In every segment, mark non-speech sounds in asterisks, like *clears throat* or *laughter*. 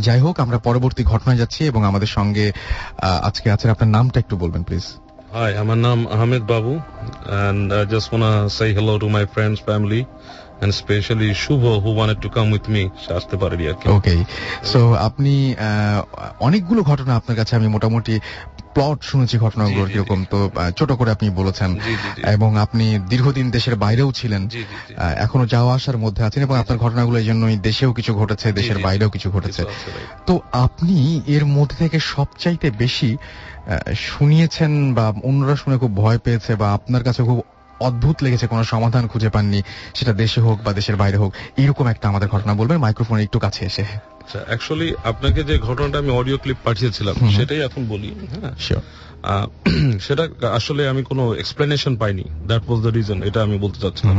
যাই হোক আমরা পরবর্তী ঘটনায় যাচ্ছি এবং আমাদের সঙ্গে আজকে আছেন আপনার নামটা একটু বলবেন প্লিজ Hi, আমার নাম আহমেদ বাবু and I just want to say hello to my friends, family and especially Shubho who wanted to come with me. আসতে পারেনি আর কি। ওকে সো আপনি অনেকগুলো ঘটনা আপনার কাছে আমি মোটামুটি প্লট শুনেছি ঘটনাগুলোর কীরকম তো ছোট করে আপনি বলেছেন। এবং আপনি দীর্ঘদিন দেশের বাইরেও ছিলেন। এখনও যাওয়া আসার মধ্যে আছেন এবং আপনার ঘটনাগুলো এই জন্যই দেশেও কিছু ঘটেছে দেশের। বাইরেও কিছু ঘটেছে. তো আপনি এর মধ্যে থেকে সবচাইতে বেশি শুনিয়েছেন বা অন্যরা শুনে খুব ভয় পেয়েছে বা আপনার কাছে খুব অদ্ভুত লেগেছে কোনো সমাধান খুঁজে পাননি সেটা দেশে হোক বা দেশের বাইরে হোক। এরকম একটা আমাদের ঘটনা বলবেন মাইক্রোফোন একটু কাছে এসে। আচ্ছা অ্যাকচুয়ালি আপনাকে যে ঘটনাটা আমি অডিও ক্লিপ পাঠিয়েছিলাম সেটাই এখন বলি হ্যাঁ? *clears throat* সেটা আসলে আমি কোনো এক্সপ্লেনেশন পাইনি দ্যাট ওয়াজ দ্য রিজন এটা আমি বলতে চাচ্ছিলাম।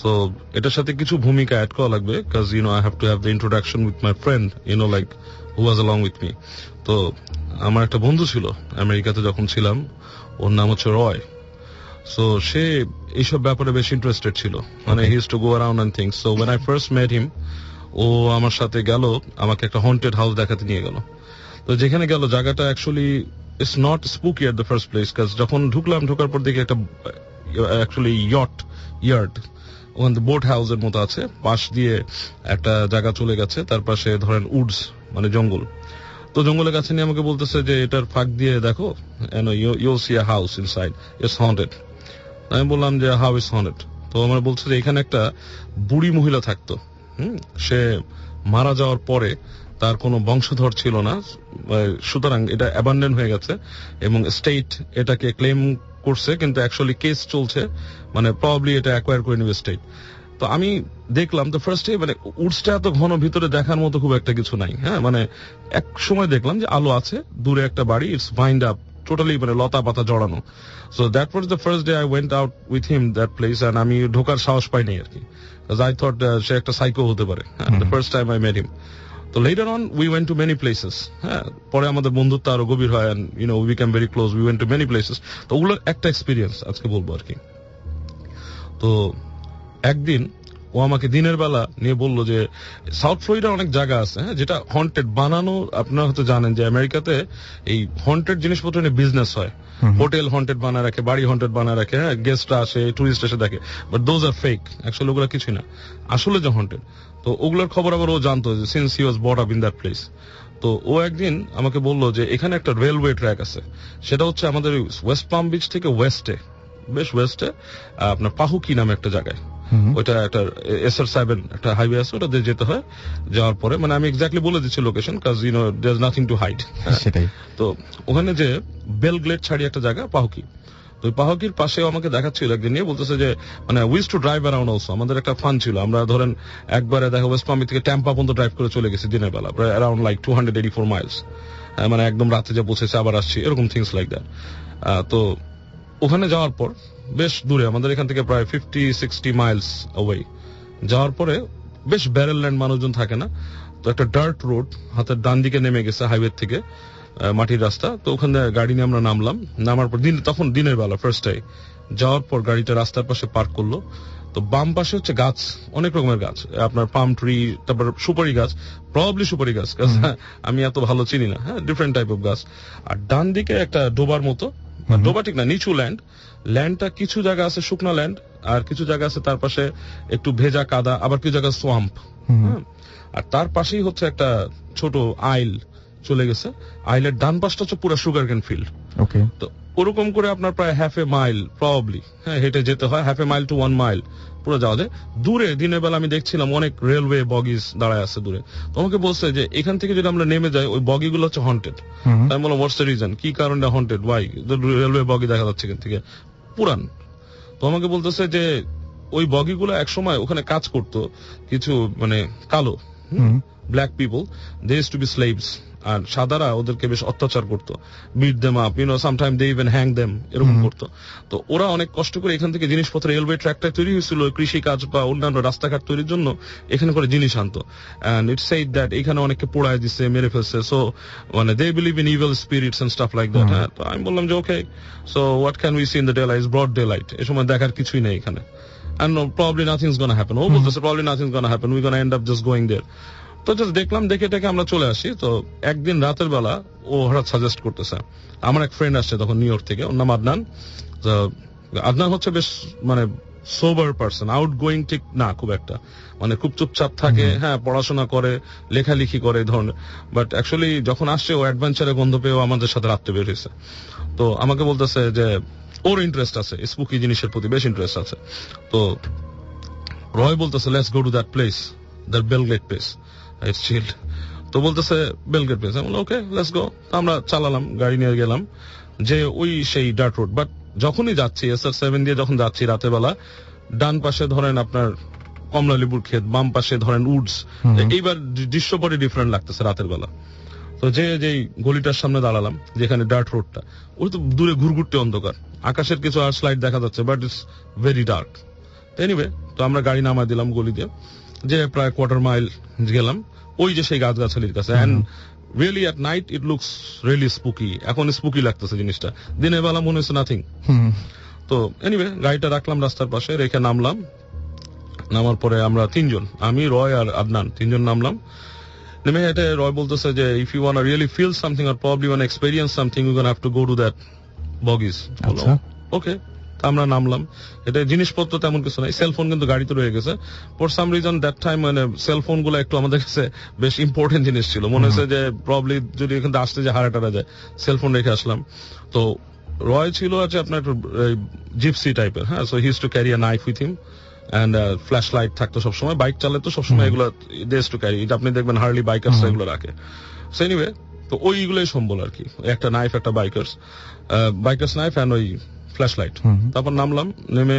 সো এটার সাথে কিছু ভূমিকা অ্যাড করা লাগবে cause you know I have to have the introduction with my friend you know like who was along with me তো আমার একটা বন্ধু ছিল আমেরিকাতে যখন ছিলাম ওর নাম হচ্ছে রয়। সো সে এইসব ব্যাপারে বেশ ইন্টারেস্টেড ছিল। মানে. He to go around and things so when I first met him ও আমার সাথে গেল, আমাকে একটা হন্টেড হাউস দেখাতে নিয়ে গেল। তো, যেখানে গেল, জায়গাটা actually it's not spooky at the first place cause যখন ঢুকলাম, ঢোকার পর দেখি একটা অ্যাকচুয়ালি ইয়ট ইয়ার্ড ওখানে বোট হাউসের মতো আছে। পাশ দিয়ে একটা জায়গা চলে গেছে, তার পাশে ধরেন উডস মানে জঙ্গল। তো, জঙ্গলের কাছে নিয়ে আমাকে বলতেছে যে, এটার ফাঁক দিয়ে দেখো you see house inside it's haunted আমি বললাম যে হাউ ইজ হন্টেড তো আমার বলছে যে, এখানে একটা বুড়ি মহিলা থাকতো। সে মারা যাওয়ার পরে তার কোনো বংশধর ছিল না। সুতরাং এটা অ্যাবান্ডেন হয়ে গেছে এবং স্টেট এটাকে ক্লেম করছে, কিন্তু অ্যাকচুয়ালি কেস চলছে। মানে প্রবাবলি এটা অ্যাকোয়ার করে নেবে স্টেট তো আমি দেখলাম তো ফার্স্টে মানে উডসটা এত ঘন ভিতরে দেখার মতো খুব একটা কিছু নাই। হ্যাঁ? মানে এক সময় দেখলাম যে আলো আছে, দূরে একটা বাড়ি ইটস বাইন্ড আপ টোটালি মানে লতা পাতা জড়ানো। So that was the first day I went out with him that place and আমি ঢোকার সাহস পাইনি আর কি। আই থট সে একটা সাইকো হতে পারে। The first time I met him তো later on we went to many places হ্যাঁ পরে আমাদের বন্ধুত্ব আরও গভীর হয় and you know we came very close we went to many places তো ওগুলোর একটা এক্সপিরিয়েন্স আজকে বলব আর কি। তো একদিন ও আমাকে দিনের বেলা নিয়ে বলল যে সাউথ ফ্লোরিডা অনেক জায়গা আছে হ্যাঁ যেটা হন্টেড বানানো আপনারা হয়তো জানেন যে আমেরিকাতে এই হন্টেড জিনিসপত্র নিয়ে বিজনেস হয়। হোটেল হন্টেড বানায় রাখে বাড়ি হন্টেড বানায় রাখে হ্যাঁ গেস্টরা আসে টুরিস্ট এসে দেখে। But those are fake actually ওগুলো কিছুই না। আসলে যে হন্টেড তো ওগুলোর খবর আবার ও জানতো যে since he was brought up in that place তো ও একদিন আমাকে বলল যে এখানে একটা রেলওয়ে ট্র্যাক আছে। সেটা হচ্ছে আমাদের ওয়েস্ট পাম বিচ থেকে ওয়েস্টে বেশ ওয়েস্টে আপনার পাহুকি নামে একটা জায়গায়। ওইটা একটা এস আর সেভেন একটা হাইওয়ে আছে ওটা দিয়ে যেতে হয়। যাওয়ার পরে মানে আমি এক্স্যাক্টলি বলে দিচ্ছি location cause you know there nothing to hide সেটাই। তো ওখানে যে বেলগ্লেট ছাড়ি একটা জায়গা পাহুকি। তো পাহুকির পাশে আমাকে দেখাচ্ছিল একদিন নিয়ে বলতেছে যে মানে used to drive around also আমাদের একটা ফান ছিল। আমরা ধরেন একবারে দেখা ওয়েস্ট পামি থেকে ট্যাম্পা পর্যন্ত ড্রাইভ করে চলে গেছি দিনের বেলা প্রায় around like two hundred eighty four miles মানে একদম রাতে যে পৌঁছেছে আবার আসছি এরকম থিংস লাইক দ্যাট তো ওখানে যাওয়ার পর বেশ দূরে আমাদের এখান থেকে প্রায় ফিফটি সিক্সটি মাইলস অ্যাওয়ে যাওয়ার পরে বেশ ব্যারেল ল্যান্ড মানুষজন থাকে না। তো একটা ডার্ট রোড হাতের ডান দিকে নেমে গেছে হাইওয়ে থেকে মাটির রাস্তা। তো ওখানে গাড়ি নিয়ে আমরা নামলাম। নামার পর দিন তখন দিনের বেলা ফার্স্ট টাই যাওয়ার পর গাড়িটা রাস্তার পাশে পার্ক করল। তো বাম পাশে হচ্ছে গাছ অনেক রকমের গাছ। আপনার পাম ট্রি তারপর সুপারি গাছ প্রবাবলি সুপারি গাছ। *laughs* আমি এত ভালো চিনি না হ্যাঁ ডিফারেন্ট টাইপ অফ গাছ। আর ডান দিকে একটা ডোবার মতো ডোবা ঠিক না নিচু ল্যান্ড। ল্যান্ডটা কিছু জায়গা আছে শুকনো ল্যান্ড আর কিছু জায়গা আছে তার পাশে একটু ভেজা কাদা আবার কিছু জায়গা সোয়াম্প আর তার পাশেই হচ্ছে একটা ছোট আইল। চলে গেছে। আইলের ডান পাশটা হচ্ছে পুরো সুগার কেন ফিল্ড ওকে তো ওরকম করে আপনার প্রায় হাফ এ মাইল প্রবাবলি হ্যাঁ হেঁটে যেতে হয় half a mile to one mile পুরো যাওয়া যায়। দূরে দিনের বেলা আমি দেখছিলাম অনেক রেলওয়ে বগিজ দাঁড়ায় আছে দূরে। তো আমাকে বলছে যে এখান থেকে যদি আমরা নেমে যাই ওই বগিগুলো হচ্ছে হন্টেড আমি বললাম হোয়াটস দ্য রিজন কি কারণে হন্টেড ওয়াই রেলওয়ে বগি দেখা যাচ্ছে এখান থেকে। পুরান। তো আমাকে বলতেছে যে ওই বগিগুলো এক সময় ওখানে কাজ করতো। কিছু মানে কালো black people they is to be slaves আর সাদারা ওদেরকে বেশ অত্যাচার করতো। Beat them up you know sometime they even hang them এরকম করতো। তো ওরা অনেক কষ্ট করে এখান থেকে জিনিসপত্র রেলওয়ে ট্র্যাকটা তৈরি হয়েছিল কৃষি কাজ বা অন্যান্য রাস্তাঘাট তৈরির জন্য এখানে করে জিনিস আনতো। এন্ড ইটস সেইড দ্যাট এখানে অনেকে পোড়ায় দিচ্ছে মেরে ফেলছে। সো মানে they believe in evil spirits and stuff like that হ্যাঁ। তো আমি বললাম যে okay so what can we see in the daylight broad daylight এ সময় দেখার কিছুই নেই এখানে। And no, probably nothing's gonna happen. ও বলতেছে probably nothing's gonna happen. We're gonna end up just going there. তো জাস্ট দেখলাম দেখে টেকে আমরা চলে আসি। তো একদিন রাতের বেলা ও হঠাৎ সাজেস্ট করতেছে। আমার এক ফ্রেন্ড আসছে তখন নিউ ইয়র্ক থেকে ওর নাম আদনান। আদনান হচ্ছে বেশ মানে সোবার পার্সন আউট গোয়িং ঠিক না খুব একটা। মানে খুব চুপচাপ থাকে হ্যাঁ পড়াশোনা করে লেখালেখি করে ধরনের। বাট অ্যাকচুয়ালি যখন আসছে ও অ্যাডভেঞ্চারে গন্ধ পেয়েও আমাদের সাথে রাত্রে বের হয়েছে। তো আমাকে বলতেছে যে ওর ইন্টারেস্ট আছে স্পুকি জিনিসের প্রতি বেশ ইন্টারেস্ট আছে। তো রয় বলতেছে let's go to that place that Belgate place it's chilled তো বলতেছে বেলগেট প্লেস আমি ওকে লেটস গো আমরা চালালাম গাড়ি নিয়ে গেলাম। যে ওই সেই ডার্ট রোড বাট যখনই যাচ্ছি এস আর সেভেন দিয়ে যখন যাচ্ছি রাতের বেলা ডান পাশে ধরেন আপনার কমলা লেবুর ক্ষেত বাম পাশে ধরেন উডস এইবার দৃশ্যপটে ডিফারেন্ট লাগতেছে রাতের বেলা। তো যে যেই গলিটার সামনে দাঁড়ালাম যেখানে ডার্ট রোডটা ওই তো দূরে ঘুরঘুরতে অন্ধকার। আকাশের কিছু আর স্লাইড দেখা যাচ্ছে but it's very dark anyway তো আমরা গাড়ি নামায় দিলাম গলি দিয়ে। যে প্রায় কোয়ার্টার মাইল গেলাম ওই যে সেই গাছগাছালির কাছে। And really at night it looks really spooky এখন স্পুকি লাগতেছে জিনিসটা। দিনের বেলা মনে হচ্ছে নাথিং তো এনিওয়ে গাড়িটা রাখলাম রাস্তার পাশে রেখে নামলাম। নামার পরে আমরা তিনজন আমি রয় আর আদনান তিনজন নামলাম। নেমে হেঁটে রয় বলতেছে যে if you want really feel something or probably want experience something you have to go to that bogeys আচ্ছা। আমরা নামলাম। এটা জিনিসপত্র তেমন কিছু নাই। সেলফোন কিন্তু গাড়িতে রয়ে গেছে। For some reason that time মানে সেলফোনগুলো একটু আমাদের কাছে বেশ ইম্পর্টেন্ট জিনিস ছিল। মনে হচ্ছে যে প্রবলি যদি এখান থেকে আসতে যে হারা টারা যায় সেলফোন রেখে আসলাম। তো রয় ছিল আছে আপনার একটু জিপসি টাইপের হ্যাঁ? So he's to carry a knife with him and flashlight থাকতো সবসময়। বাইক চালাতো সবসময় এগুলো দেশ টু ক্যারি এটা আপনি দেখবেন হার্লি বাইকার্স। এগুলো রাখে। সো এনিওয়ে তো ওইগুলোই সম্বল আর কি। একটা নাইফ একটা বাইকার্স বাইকার্স নাইফ অ্যান্ড ওই ফ্ল্যাশ লাইট তারপর নামলাম নেমে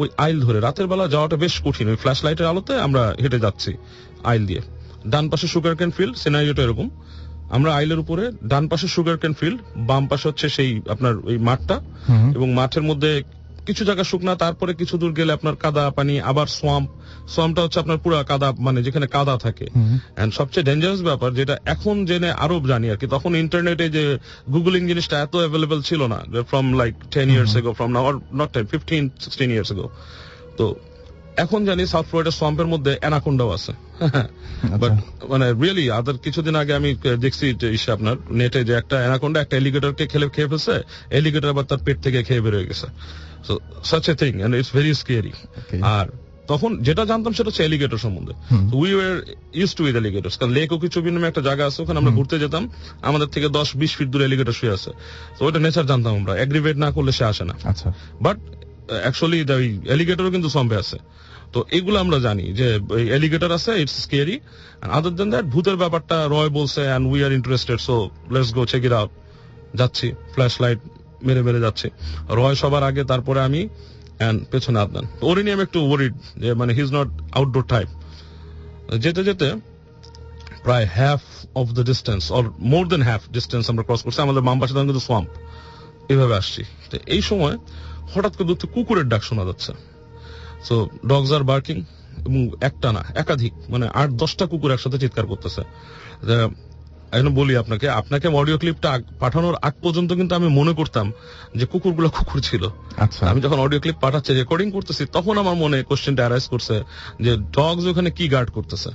ওই আইল ধরে রাতের বেলা যাওয়াটা বেশ কঠিন ওই ফ্ল্যাশ লাইটের আলোতে আমরা হেঁটে যাচ্ছি আইল দিয়ে। ডান পাশে সুগার ক্যান ফিল্ড সিনারিওটা এরকম। আমরা আইলের উপরে ডান পাশে সুগার ক্যান ফিল্ড বাম পাশে হচ্ছে সেই আপনার ওই মাঠটা এবং মাঠের মধ্যে কিছু জায়গা শুকনা তারপরে কিছু দূর গেলে আপনার কাদা পানি আবার সোয়াম্প সোয়াম্পটা হচ্ছে আপনার পুরো কাদা মানে যেখানে কাদা থাকে। এন্ড সবচেয়ে ডেঞ্জারাস ব্যাপার যেটা এখন জেনে আরও জানি আর কি তখন ইন্টারনেটে যে গুগলিং জিনিসটা এত অ্যাভেলেবল ছিল না from like ten years ago from now not ten fifteen sixteen years ago তো এখন জানি সাউথ ফ্লোরিডা সোয়াম্পের মধ্যে অ্যানাকোন্ডাও আছে। *laughs* বাট মানে রিয়েলি আদার কিছুদিন আগে আমি দেখছি আপনার নেটে যে একটা অ্যানাকোন্ডা একটা এলিগেটরকে খেলে খেয়ে ফেলছে এলিগেটর আবার তার পেট থেকে খেয়ে বের হয়ে গেছে। Such a thing and it's very scary আর তখন যেটা জানতাম সেটা হচ্ছে এলিগেটর সম্বন্ধে। We were used to with alligators কারণ লেক ওকিচুবি নামে একটা জায়গা আছে ওখানে আমরা ঘুরতে যেতাম। আমাদের থেকে দশ বিশ ফিট দূরে এলিগেটর শুয়ে আছে। তো ওইটা নেচার জানতাম আমরা এগ্রিভেট না করলে সে আসে না। বাট অ্যাকচুয়ালি ওই এলিগেটরও কিন্তু সম্পে আছে। তো এগুলো আমরা জানি যে এলিগেটর আছে it's scary other than that ভূতের ব্যাপারটা রয় বলছে and we are interested so let's go check it out যাচ্ছি ফ্ল্যাশ লাইট মেরে মেরে যাচ্ছে। রয় সবার আগে, তারপরে আমি পেছনে আদনান। ওরই নিয়ে আমি একটু ওরিড যে মানে he is not outdoor type যেতে যেতে প্রায় half of the distance or more than half distance আমরা ক্রস করছি, আমাদের বাম পাশে কিন্তু সোয়াম্প এভাবে আসছি। তো এই সময় হঠাৎ করে দূর কুকুরের ডাক শোনা যাচ্ছে। সো ডগস আর বার্কিং এবং একটা না একাধিক মানে আট, দশটা কুকুর একসাথে চিৎকার করতেছে। এখন বলি আপনাকে আপনাকে অডিও ক্লিপটা পাঠানোর আগ পর্যন্ত কিন্তু আমি মনে করতাম যে কুকুরগুলো কুকুর ছিল। আচ্ছা। আমি যখন অডিও ক্লিপ পাঠাচ্ছি রেকর্ডিং করতেছি তখন আমার মনে কোশ্চেনটা অ্যারাইজ করছে যে ডগস ওখানে কি গার্ড করতেছে?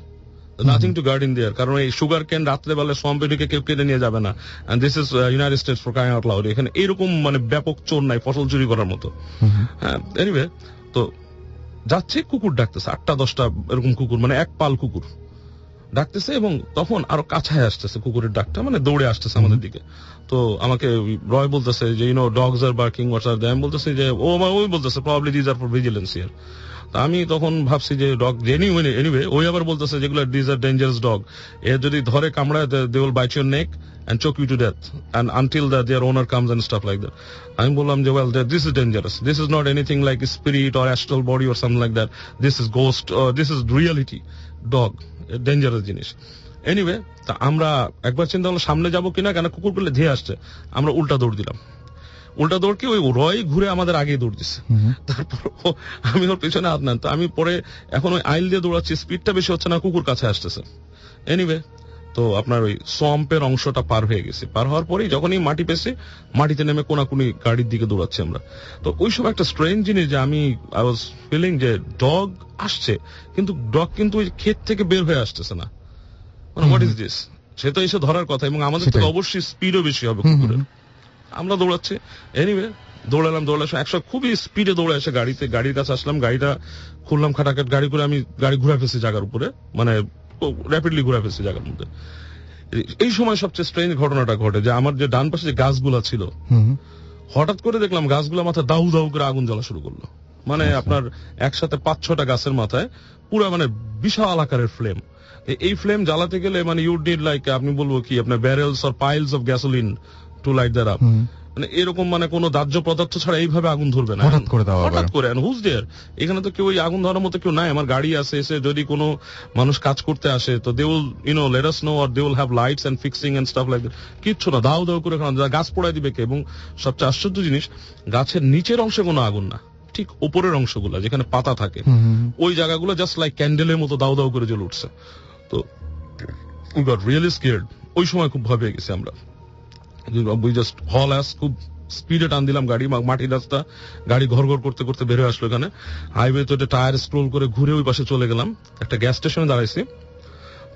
Nothing to guard in there কারণ এই সুগার রাত্রেবেলা সোয়াম্পে ঢুকে কেউ কেটে নিয়ে যাবে না। This is United States for crying out loud এখানে এরকম মানে ব্যাপক চোর নাই ফসল চুরি করার মতো। হ্যাঁ এনিওয়ে তো যাচ্ছে কুকুর ডাকতেছে আটটা দশটা এরকম কুকুর মানে এক পাল কুকুর। ডাকতেছে এবং তখন আরও কাছায় আসতেছে কুকুরের ডাকটা মানে দৌড়ে আসতেছে আমাদের দিকে। তো আমাকে রয় বলতেছে যে you know dogs are barking what's আর আমি বলতেছে যে ও ওই বলতেছে probably these are for vigilance ইয়ার তা আমি তখন ভাবছি যে ডগ জেনিউইন এনিওয়ে ওই আবার বলতেছে যেগুলো ডিজ আর ডেঞ্জারাস ডগ এর যদি ধরে কামড়ায় they will bite your neck and choke you to death and until the, their owner comes and stuff like that আমি বললাম যে well that this is dangerous this is not anything like a spirit or astral body or something like that this is ghost or dog dangerous জিনিস। Anyway তা আমরা একবার চিন্তা করলাম সামনে যাব কিনা কেন কুকুর কুকুরগুলো ধেয়ে আসছে আমরা উল্টা দৌড় দিলাম। উল্টা দৌড় কি ওই রয় ঘুরে আমাদের আগে দৌড় দিছে। তারপর আমি ওর পিছনে হাত নেন তো আমি পরে এখন ওই আইল দিয়ে দৌড়াচ্ছি স্পিডটা বেশি হচ্ছে না কুকুর কাছে আসতেছে। এনিওয়ে তো আপনার ওই সোয়াম্পের অংশটা পার হয়ে গেছে। পার হওয়ার পরেই যখনই মাটি পেছি মাটিতে নেমে কোনাকুনি গাড়ির দিকে দৌড়াচ্ছি আমরা। তো ওই সময় একটা স্ট্রেঞ্জ জিনিস যে আমি আই ওয়াজ ফিলিং যে ডগ আসছে কিন্তু ডগ কিন্তু ওই ক্ষেত থেকে বের হয়ে আসতেছে না। মানে হোয়াট ইজ দিস সে তো এসে ধরার কথা এবং আমাদের থেকে অবশ্যই স্পিডও বেশি হবে কুকুরের। আমরা দৌড়াচ্ছি। এনিওয়ে দৌড়ালাম দৌড়ালাম একশো খুবই স্পিডে দৌড়ে এসে গাড়িতে গাড়ির কাছে আসলাম গাড়িটা খুললাম খাটাখাট গাড়ি করে আমি গাড়ি ঘুরে ফেলছি জায়গার উপরে। মানে র্যাপিডলি ঘুরে ফেলছি জায়গার মধ্যে। এই সময় সবচেয়ে স্ট্রেঞ্জ ঘটনাটা ঘটে যে আমার যে ডান পাশে যে গাছগুলা ছিল হঠাৎ করে দেখলাম গাছগুলো মাথায় দাউ দাউ করে আগুন জ্বলা শুরু করল। মানে আচ্ছা। আপনার একসাথে পাঁচ ছটা গাছের মাথায় পুরো মানে বিশাল আকারের ফ্লেম এই ফ্লেম জ্বালাতে গেলে মানে ইউড নিড লাইক আপনি বলব কি আপনার barrels or piles of gasoline to light there up. মানে এরকম মানে কোনো দাহ্য পদার্থ ছাড়া এইভাবে আগুন ধরবে না। হঠাৎ করে দেওয়া হঠাৎ করে হুজ দেয়ার এখানে তো কেউ আগুন ধরার মতো কেউ নাই। আমার গাড়ি আছে এসে যদি কোনো মানুষ কাজ করতে আসে তো they will you know let us know or they will have lights and fixing and stuff like কিচ্ছু না দাও দাও করে খাওয়া গাছ পোড়ায় দিবে কে? এবং সবচেয়ে আশ্চর্য জিনিস গাছের নিচের অংশে কোনো আগুন না ঠিক উপরের অংশগুলো যেখানে পাতা থাকে। ওই জায়গাগুলো জাস্ট লাইক ক্যান্ডেলের মতো দাও দাও করে জ্বলে উঠছে। তো উই গট রিয়েলি স্কেয়ার্ড ওই সময় খুব ভয় পেয়ে গেছি আমরা। উই জাস্ট হল অ্যাস খুব স্পিডে টান দিলাম গাড়ি মাটির রাস্তা গাড়ি ঘর ঘর করতে করতে বের আসলো এখানে। হাইওয়ে তো টায়ার স্ক্রোল করে ঘুরে ওই পাশে চলে গেলাম। একটা গ্যাস স্টেশনে দাঁড়াইছি।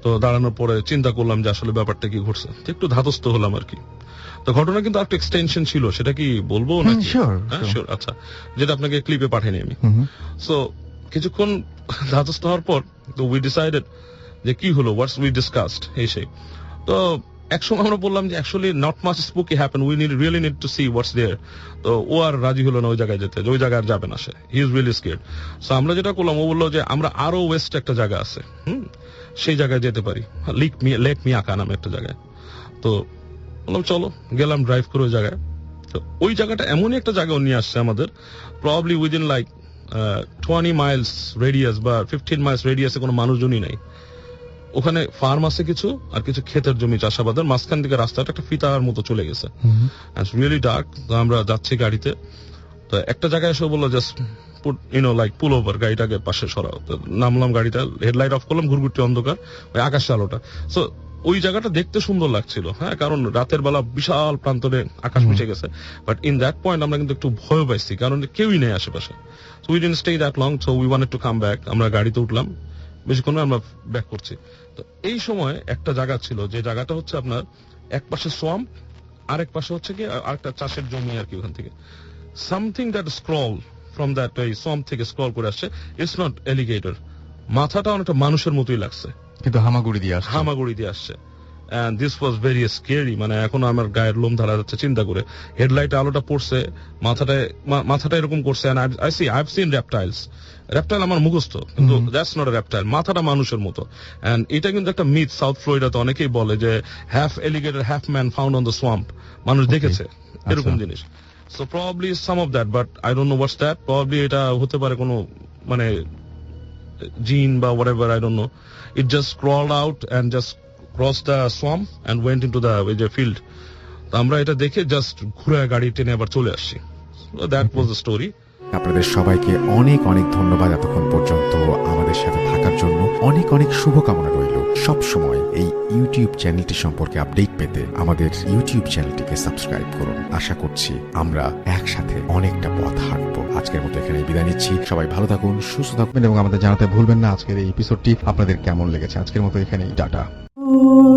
তো দাঁড়ানোর পরে চিন্তা করলাম যে আসলে ব্যাপারটা কি ঘটছে। একটু ধাতস্থ হলাম আর কি। তো ঘটনা কিন্তু একটা এক্সটেনশন ছিল। সেটা কি বলব হুম, নাকি? হ্যাঁ শিওর আচ্ছা। যেটা আপনাকে ক্লিপে পাঠিয়ে আমি। সো কিছুক্ষণ ধাতস্থ হওয়ার পর তো উই ডিসাইডেড যে কি হলো হোয়াটস উই ডিসকাসড এই সেই। তো একসময় আমরা বললাম যে actually not much spooky happen we need really need to see what's there তো ও আর রাজি হলো না ওই জায়গায় যেতে। ওই জায়গায় আর যাবে না সে। He is really scared so আমরা যেটা করলাম, ও বলল যে, আমরা আরও ওয়েস্ট একটা জায়গা আছে। হুম? সেই জায়গায় যেতে পারি। লিক মি লেক মি নামে একটা জায়গায়। তো বললাম, চলো, গেলাম ড্রাইভ করে ওই জায়গায়। তো ওই জায়গাটা এমনই একটা জায়গা নিয়ে আসছে আমাদের। Probably within like twenty miles radius বা ফিফটিন মাইলস রেডিয়াসে কোনো মানুষজনই নাই। ওখানে ফার্ম আছে কিছু আর কিছু ক্ষেতের জমি চাষাবাদের মাঝখান থেকে রাস্তাটা একটা ফিতার মতো চলে গেছে। রিয়েলি ডার্ক তো আমরা যাচ্ছি গাড়িতে। তো একটা জায়গায় এসে বলল just put you know like pull over গাড়িটাকে পাশে সরাও। নামলাম গাড়িটা হেডলাইট অফ করলাম ঘুরঘুরটি অন্ধকার ওই আকাশের আলোটা। সো ওই জায়গাটা দেখতে সুন্দর লাগছিল হ্যাঁ কারণ রাতের বেলা বিশাল প্রান্তরে আকাশ মিশে গেছে। বাট ইন দ্যাট পয়েন্ট আমরা কিন্তু একটু ভয় পাইছি কারণ কেউই নেই আশেপাশে। So we didn't stay that long so we wanted to come back আমরা গাড়িতে উঠলাম। বেশিক্ষণ আমরা ব্যাক করছি। তো এই সময় একটা জায়গা ছিল যে জায়গাটা হচ্ছে আপনার এক পাশে সোয়াম আর এক পাশে হচ্ছে কি আরেকটা চাষের জমি আর কি ওখান থেকে। Something that scroll from that এই সোয়াম থেকে স্ক্রল করে আসছে ইটস নট এলিগেটর মাথাটা অনেকটা মানুষের মতোই লাগছে। কিন্তু হামাগুড়ি দিয়ে আসছে। হামাগুড়ি দিয়ে আসছে। দিস ওয়াজ ভেরি স্কেরি মানে এখন আমার গায়ের লোম ধারা যাচ্ছে চিন্তা করে। হেডলাইট আলোটা পড়ছে মাথাটায় মাথাটা এরকম করছে আই সি আই সিন আমার মুখস্থ কিন্তু দ্যাটস নট মাথাটা মানুষের মতো। এন্ড এটা কিন্তু একটা মিথ সাউথ ফ্লোরিডাতে অনেকেই বলে যে half alligator half man found on the swamp মানুষ দেখেছে এরকম আচ্ছা। জিনিস। So probably some of that but I don't know what's that probably এটা হতে পারে কোনো মানে gene বা whatever I don't know. It just crawled out and just crossed the swamp and went into the ওই যে field. তো আমরা এটা দেখে জাস্ট ঘুরে গাড়ি টেনে আবার চলে আসছি। দ্যাট ওয়াজ দ্য স্টোরি আপনাদের সবাইকে অনেক অনেক ধন্যবাদ এতক্ষণ পর্যন্ত আমাদের সাথে থাকার জন্য। অনেক অনেক শুভকামনা রইল। সব সময় এই ইউটিউব চ্যানেলটি সম্পর্কে আপডেট পেতে আমাদের ইউটিউব চ্যানেলটিকে সাবস্ক্রাইব করুন। আশা করছি আমরা একসাথে অনেকটা পথ হাঁটবো। আজকের মতো এখানে বিদায় নিচ্ছি। সবাই ভালো থাকুন, সুস্থ থাকবেন এবং আমাদের জানাতে ভুলবেন না আজকের এই এপিসোডটি আপনাদের কেমন লেগেছে? আজকের মতো এখানেই, টাটা। Oh